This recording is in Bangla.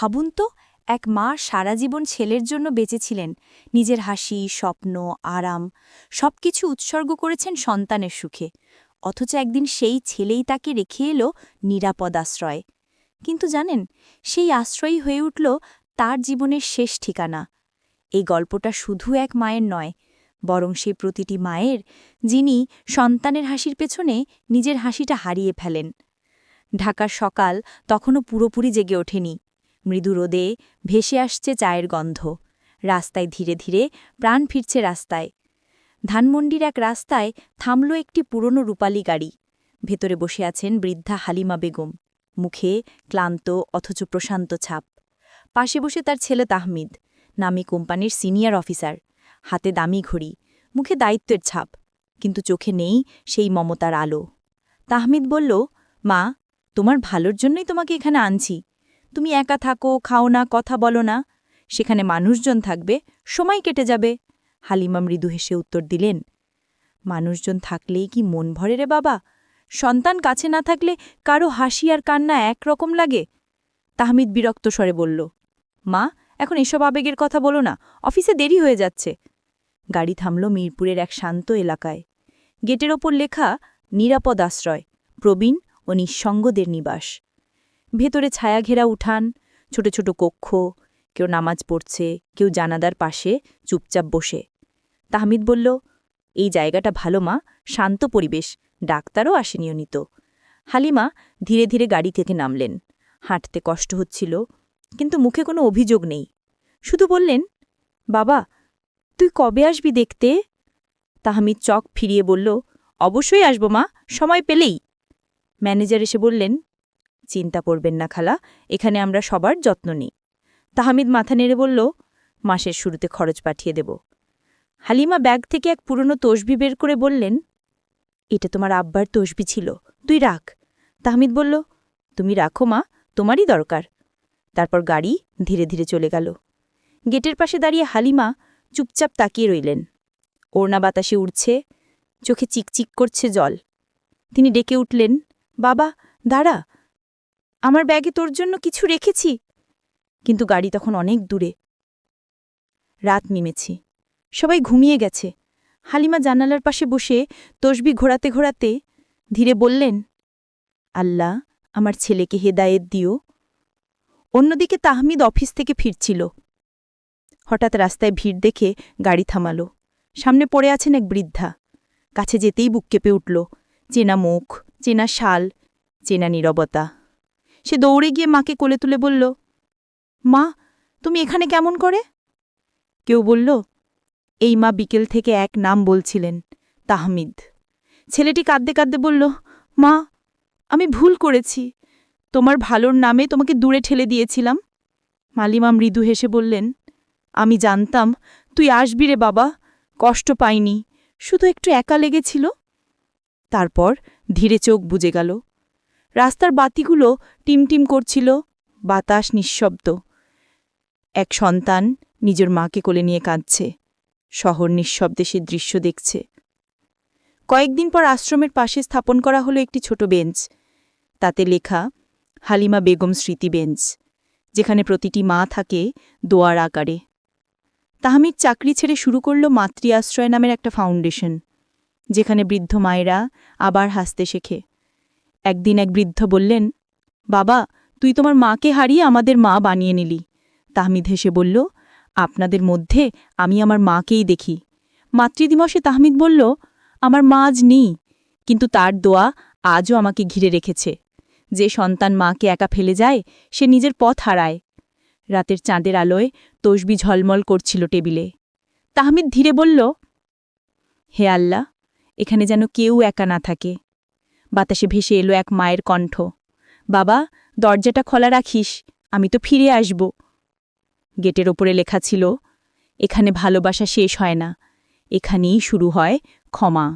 ভাবুন তো, এক মা সারা জীবন ছেলের জন্য বেঁচেছিলেন, নিজের হাসি, স্বপ্ন, আরাম, সবকিছু উৎসর্গ করেছেন সন্তানের সুখে। অথচ একদিন সেই ছেলেই তাকে রেখে এলো নিরাপদ আশ্রয়। কিন্তু জানেন, সেই আশ্রয়ই হয়ে উঠল তার জীবনের শেষ ঠিকানা। এই গল্পটা শুধু এক মায়ের নয়, বরং সেই প্রতিটি মায়ের, যিনি সন্তানের হাসির পেছনে নিজের হাসিটা হারিয়ে ফেলেন। ঢাকার সকাল তখনও পুরোপুরি জেগে ওঠেনি। মৃদু রোদে ভেসে আসছে চায়ের গন্ধ। রাস্তায় ধীরে ধীরে প্রাণ ফিরছে রাস্তায়। ধানমন্ডির এক রাস্তায় থামল একটি পুরনো রূপালী গাড়ি। ভেতরে বসে আছেন বৃদ্ধা হালিমা বেগম। মুখে ক্লান্ত অথচ প্রশান্ত ছাপ। পাশে বসে তার ছেলে তাহমিদ, নামি কোম্পানির সিনিয়র অফিসার। হাতে দামি ঘড়ি, মুখে দায়িত্বের ছাপ, কিন্তু চোখে নেই সেই মমতার আলো। তাহমিদ বলল, মা, তোমার ভালোর জন্যই তোমাকে এখানে আনছি। তুমি একা থাকো, খাও না, কথা বলো না। সেখানে মানুষজন থাকবে, সময় কেটে যাবে। হালিমা মৃদু হেসে উত্তর দিলেন, মানুষজন থাকলেই কি মন ভরে রে বাবা? সন্তান কাছে না থাকলে কারও হাসি আর কান্না একরকম লাগে? তাহমিদ বিরক্ত স্বরে বলল, মা, এখন এসব আবেগের কথা বলো না, অফিসে দেরি হয়ে যাচ্ছে। গাড়ি থামল মিরপুরের এক শান্ত এলাকায়। গেটের ওপর লেখা, নিরাপদ আশ্রয়, প্রবীণ ও নিঃসঙ্গদের নিবাস। ভেতরে ছায়া ঘেরা উঠান, ছোট ছোট কক্ষ, কেউ নামাজ পড়ছে, কেউ জানাদার পাশে চুপচাপ বসে। তাহমিদ বলল, এই জায়গাটা ভালো মা, শান্ত পরিবেশ, ডাক্তারও আসে নিয়মিত। হালিমা ধীরে ধীরে গাড়ি থেকে নামলেন। হাঁটতে কষ্ট হচ্ছিল, কিন্তু মুখে কোনো অভিযোগ নেই। শুধু বললেন, বাবা, তুই কবে আসবি দেখতে? তাহমিদ চক ফিরিয়ে বলল, অবশ্যই আসব মা, সময় পেলেই। ম্যানেজার এসে বললেন চিন্তা করবেন না খালা, এখানে আমরা সবার যত্ন নিই। তাহমিদ মাথা নেড়ে বলল, মাসের শুরুতে খরচ পাঠিয়ে দেব। হালিমা ব্যাগ থেকে এক পুরনো তসবি বের করে বললেন, এটা তোমার আব্বার তসবি ছিল, তুই রাখ। তাহমিদ বলল, তুমি রাখো মা, তোমারই দরকার। তারপর গাড়ি ধীরে ধীরে চলে গেল। গেটের পাশে দাঁড়িয়ে হালিমা চুপচাপ তাকিয়ে রইলেন। ওড়না বাতাসে উড়ছে, চোখে চিকচিক করছে জল। তিনি ডেকে উঠলেন, বাবা, দাঁড়া আমার ব্যাগে তোর জন্য কিছু রেখেছি। কিন্তু গাড়ি তখন অনেক দূরে। রাত নেমেছি। সবাই ঘুমিয়ে গেছে। হালিমা জানালার পাশে বসে তসবি ঘোরাতে ঘোরাতে ধীরে বললেন, আল্লাহ, আমার ছেলেকে হেদায়েত দিও। অন্যদিকে তাহমিদ অফিস থেকে ফিরছিল। হঠাৎ রাস্তায় ভিড় দেখে গাড়ি থামাল। সামনে পড়ে আছেন এক বৃদ্ধা। কাছে যেতেই বুক কেঁপে উঠল। চেনা মুখ, চেনা শাল, চেনা নীরবতা। সে দৌড়ে গিয়ে মাকে কোলে তুলে বলল, মা, তুমি এখানে কেমন করে? কেউ বলল, এই মা বিকেল থেকে এক নাম বলছিলেন, তাহমিদ। ছেলেটি কাঁদতে কাঁদতে বলল, মা, আমি ভুল করেছি। তোমার ভালোর নামে তোমাকে দূরে ঠেলে দিয়েছিলাম। মালিমা মৃদু হেসে বললেন, আমি জানতাম, তুই আসবি রে বাবা, কষ্ট পাইনি, শুধু একটু একা লেগেছিল? তারপর ধীরে চোখ বুজে গেল। রাস্তার বাতিগুলো টিমটিম করছিল। বাতাস নিঃশব্দ। এক সন্তান নিজের মাকে কোলে নিয়ে কাঁদছে। শহর নিঃশব্দে সে দৃশ্য দেখছে। কয়েকদিন পর আশ্রমের পাশে স্থাপন করা হলো একটি ছোট বেঞ্চ। তাতে লেখা, হালিমা বেগম স্মৃতি বেঞ্চ যেখানে প্রতিটি মা থাকে দোয়ার আকারে। তাহমিদ চাকরি ছেড়ে শুরু করল মাতৃ আশ্রয় নামের একটা ফাউন্ডেশন, যেখানে বৃদ্ধ মায়েরা আবার হাসতে শেখে। একদিন এক বৃদ্ধ বললেন, বাবা, তুই তোমার মাকে হারিয়ে আমাদের মা বানিয়ে নিলি। তাহমিদ হেসে বলল, আপনাদের মধ্যে আমি আমার মাকেই দেখি। মাতৃদিবসে তাহমিদ বলল, আমার মা আজ নেই, কিন্তু তার দোয়া আজও আমাকে ঘিরে রেখেছে। যে সন্তান মাকে একা ফেলে যায়, সে নিজের পথ হারায়। রাতের চাঁদের আলোয় তসবি ঝলমল করছিল টেবিলে। তাহমিদ ধীরে বলল, হে আল্লাহ, এখানে যেন কেউ একা না থাকে। বাতাসে ভেসে এলো এক মায়ের কণ্ঠ। বাবা, দরজাটা খোলা রাখিস, আমি তো ফিরে আসব। গেটের ওপরে লেখা ছিল, এখানে ভালোবাসা শেষ হয় না, এখানেই শুরু হয় ক্ষমা।